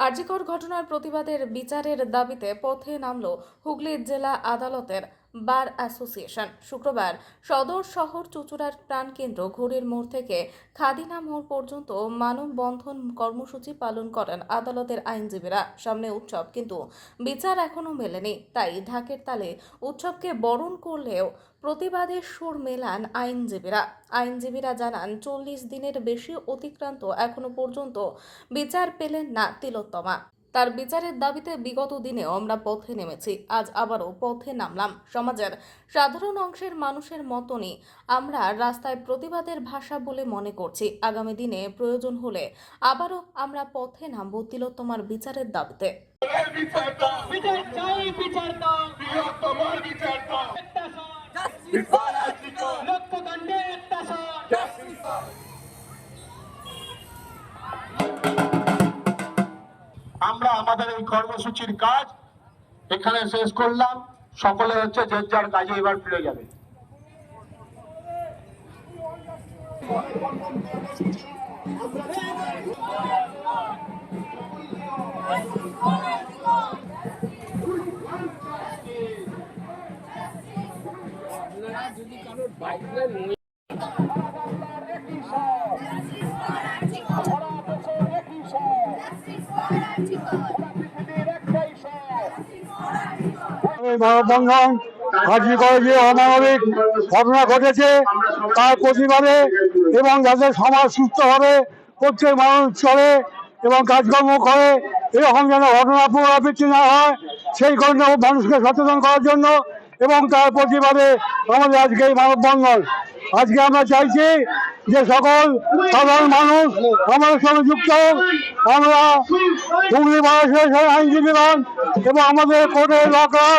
আরজিকর ঘটনার প্রতিবাদের বিচারের দাবিতে পথে নামল হুগলি জেলা আদালতের বার অ্যাসোসিয়েশন। শুক্রবার সদর শহর চুচুড়ার প্রাণকেন্দ্র ঘড়ির মোড় থেকে খাদিনা মোড় পর্যন্ত মানববন্ধন কর্মসূচি পালন করেন আদালতের আইনজীবীরা। সামনে উৎসব, কিন্তু বিচার এখনও মেলেনি। তাই ঢাকের তালে উৎসবকে বরণ করলেও প্রতিবাদের সুর মেলান আইনজীবীরা। আইনজীবীরা জানান, চল্লিশ দিনের বেশি অতিক্রান্ত এখনও পর্যন্ত বিচার পেলেন না তিলোত্তমা। তার বিচারের দাবিতে বিগত দিনে আমরা পথে নেমেছি। আজ আবারও পথে নামলাম। সমাজের সাধারণ অংশের মানুষের মতনই আমরা রাস্তায় প্রতিবাদের ভাষা বলে মনে করছি। আগামী দিনে প্রয়োজন হলে আবারও আমরা পথে নামব তিলোত্তমার বিচারের দাবিতে। বিচার চাই, বিচার দাও। বিচার একটা আমাদের এই কর্মসূচির কাজ। এখানে শেষ করলাম। সকলে হচ্ছে যে যার কাজে এবার ফিরে যাবে। এই মানববন্ধন হাজি যে অমানবিক ঘটনা ঘটেছে, তার প্রতিবাদে এবং যাতে সমাজ সুস্থভাবে প্রত্যেক মানুষ চলে এবং কাজকর্ম করে, এরকম যেন ঘটনা পুনরাবৃত্তি না হয়, সেই কারণে মানুষকে সচেতন করার জন্য এবং তার প্রতিবাদে আমাদের আজকে এই মানববন্ধন আজকে আমরা চাইছি যে সকল সাধারণ মানুষ আমাদের সঙ্গে যুক্ত, আমরা হুগলি বার অ্যাসোসিয়েশন আইনজীবীগণ এবং আমাদের কোর্টের লকার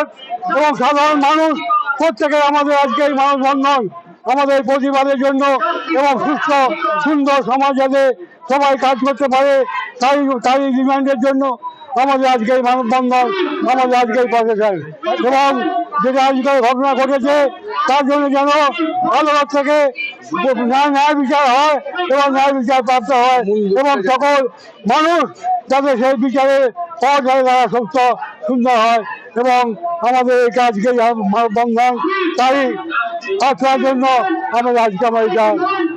এবং সাধারণ মানুষ প্রত্যেকে আমাদের আজকে এই মানববন্ধন, আমাদের প্রতিবাদের জন্য এবং সুস্থ, সুন্দর সমাজ যাতে সবাই কাজ করতে পারে, তাই তাই ডিমান্ডের জন্য আমাদের আজকে এই মানববন্ধন আমাদের আজকে এই প্রফেশন এবং যেটা আজকাল ঘটনা ঘটেছে তার জন্য যেন আদালত থেকে ন্যায় বিচার হয় এবং ন্যায় বিচার প্রাপ্ত হয় এবং সকল মানুষ যাতে সেই বিচারে পাওয়া যায় তারা সুস্থ সুন্দর হয় এবং আমাদের এই কাজকে মানববন্ধন তাই পাঠার জন্য আমরা আজকে আমরা এটা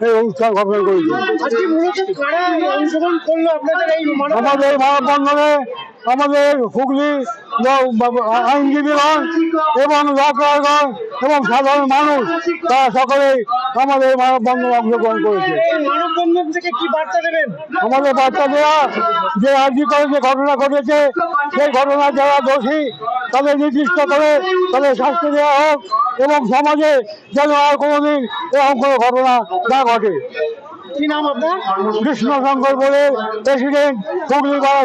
এই অনুষ্ঠান ঘটনা করেছি। আজকে আপনাদের এই মানব মানববন্ধনে আমাদের হুগলি আইনজীবীগণ এবং লকারগণ এবং সাধারণ মানুষ তারা সকলেই আমাদের মানববন্ধনে অংশগ্রহণ করেছে। আমাদের বার্তা দেওয়া যে আর্জি করে যে ঘটনা ঘটেছে সেই ঘটনা যারা দোষী তাদের নির্দিষ্ট করে তাদের শাস্তি দেওয়া হোক এবং সমাজে যেন আর কোনোদিন এরকম কোনো ঘটনা না ঘটে। কি নাম আপনার? কৃষ্ণ শঙ্কর বলে প্রেসিডেন্ট হুগলি বার